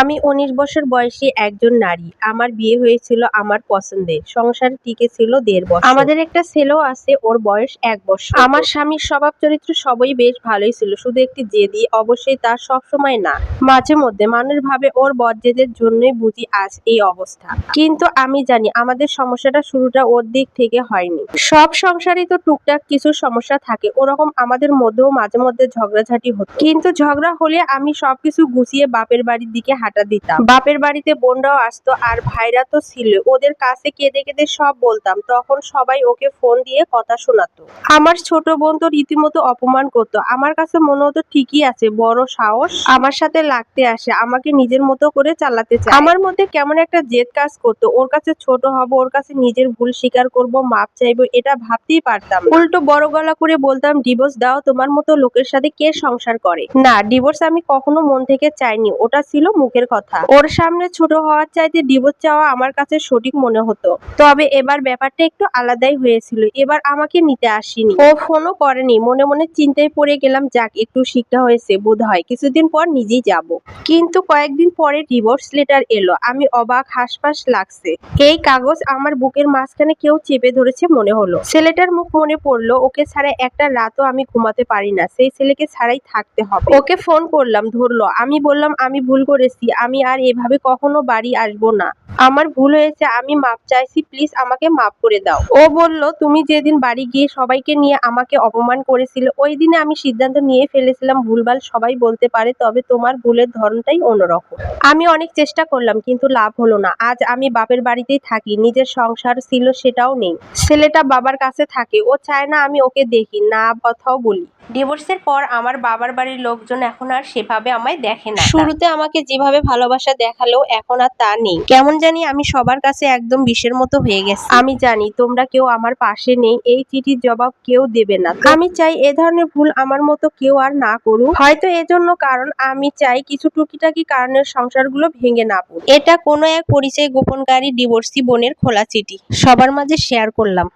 আমি উনিশ বছর বয়সী একজন নারী। আমার বিয়ে হয়েছিল আমার পছন্দে। সংসার টিকে ছিল দেড় বছর। আমাদের একটা ছেলেও আছে ওর বয়স এক বছর। আমার স্বামীর স্বভাব চরিত্র সবই বেশ ভালোই ছিল শুধু একটি জেদি অবশ্যই তার সব সময় না। মাঝে মধ্যে মানুষ ভাবে ওর বজ্জেদের জন্যই বুঝি আজ এই অবস্থা। কিন্তু আমি জানি আমাদের সমস্যাটা শুরুটা ওর দিক থেকে হয়নি। সব সংসারই তো টুকটাক কিছু সমস্যা থাকে ওরকম আমাদের মধ্যেও মাঝে মধ্যে ঝগড়াঝাটি হতো। কিন্তু ঝগড়া হলে আমি সবকিছু গুছিয়ে বাপের বাড়ির দিকে হাঁটা দিতাম। বাপের বাড়িতে বোনরাও আসতো আর ভাইরা তো ছিল। ওদের কাছে কেঁদে কেঁদে সব বলতাম। তখন সবাই ওকে ফোন দিয়ে কথা শোনাতো। আমার ছোট বোন তো রীতিমতো অপমান করতো। আমার কাছে মনে হতো ঠিকই আছে, বড় সাহস। আমার সাথে লাগতে আসে, আমাকে নিজের মতো করে চালাতে চায়। আমার মধ্যে কেমন একটা জেদ কাজ করতো। ওর কাছে ছোট হব, ওর কাছে নিজের ভুল স্বীকার করব, মাপ চাইব, এটা ভাবতেই পারতাম উল্টো বড় গলা করে বলতাম, ডিভোর্স দাও, তোমার মতো লোকের সাথে কে সংসার করে? না, ডিভোর্স আমি কখনো মন থেকে চাইনি। ওটা ছিল মুখের কথা। ওর সামনে ছোট হওয়ার চাইতে ডিভোর্স চাওয়া আমার কাছে সঠিক মনে হতো। তবে এবার ব্যাপারটা একটু আলাদাই হয়েছিল। এবার আমাকে নিতে আসেনি। ও ফোনও করেনি। মনে মনে চিন্তায় পড়ে গেলাম, যাক, একটু শিক্ষা হয়েছে বোধ হয় কিছুদিন পর নিজেই যাব। কিন্তু কয়েকদিন পরে ডিভোর্স লেটার এলো। আমি অবাক, হাসপাস লাগছে। এই কাগজ আমার বুকের মাঝখানে কেউ চেপে ধরেছে মনে হলো। ছেলেটার মুখ মনে পড়ল, ওকে ছাড়া একটা রাতও আমি ঘুমাতে পারি না। সেই ছেলেকে ছাড়াই থাকতে হবে। ওকে ফোন করলাম, ধরলো। আমি বললাম, আমি ভুল করেছি, আমি আর এভাবে কখনো বাড়ি আসব না। আমার ভুল হয়েছে, আমি মাপ চাইছি প্লিজ আমাকে মাফ করে দাও। ও বলল, তুমি যেদিন বাড়ি গিয়ে সবাইকে নিয়ে আমাকে অপমান করেছিল, ওই দিনে আমি সিদ্ধান্ত নিয়ে ফেলেছিলাম, ভুলভাল সবাই বলতে পারে, তবে তোমার ভুলের ধরনটাই অন্যরকম। আমি অনেক চেষ্টা করলাম, কিন্তু লাভ হলো না। আজ আমি বাপের বাড়িতেই থাকি, নিজের সংসার ছিল সেটাও নেই। ছেলেটা বাবার কাছে থাকে, ও চায় না আমি ওকে দেখি, না কথাও বলি। ডিভোর্সের পর আমার বাবার বাড়ির লোকজন এখন আর সেভাবে আমায় দেখে না। শুরুতে আমাকে যেভাবে ভালোবাসা দেখাল এখন আর তা নেই। কেমন জানি আমি সবার কাছে একদম বিষের মতো হয়ে গেছি। আমি জানি তোমরা কেউ আমার পাশে নেই এই চিঠির জবাব কেউ দেবে না। আমি চাই এ ধরনের ভুল আমার মতো কেউ আর না করুক। হয়তো এজন্য কারণ আমি চাই কিছু টুকিটাকি কারণের সংসারগুলো ভেঙে না পড়ুক। এটা কোনো এক পরিচয় গোপনকারী ডিভোর্সি বোনের খোলা চিঠি। সবার মাঝে শেয়ার করলাম।